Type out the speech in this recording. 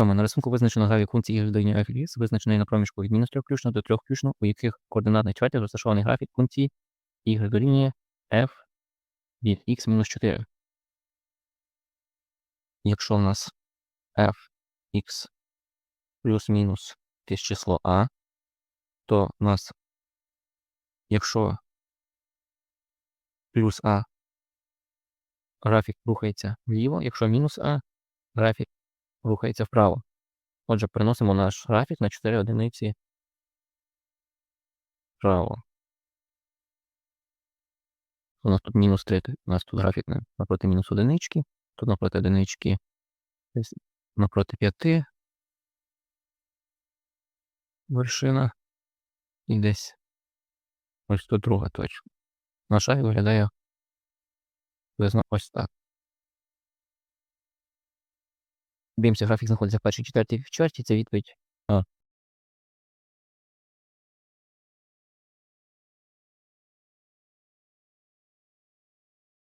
Сьоме. На рисунку визначено графік функції y дорівнює f від визначений на проміжку від мінус 3 включно до 3 включно, у яких координатних чвертях розташований графік функції y дорівнює f від x мінус 4. Якщо в нас f x плюс-мінус якесь число a, то у нас, якщо плюс а графік рухається вліво, якщо мінус а, графік рухається вправо. Отже, переносимо наш графік на 4 одиниці вправо. У нас тут мінус 3, у нас тут графік напроти мінус одинички, тут напроти одинички, напроти 5 вершина і десь ось тут друга точка. Наш графік виглядає приблизно ось так. Дивимося, графік знаходиться в першій четвертій чверті, це відповідь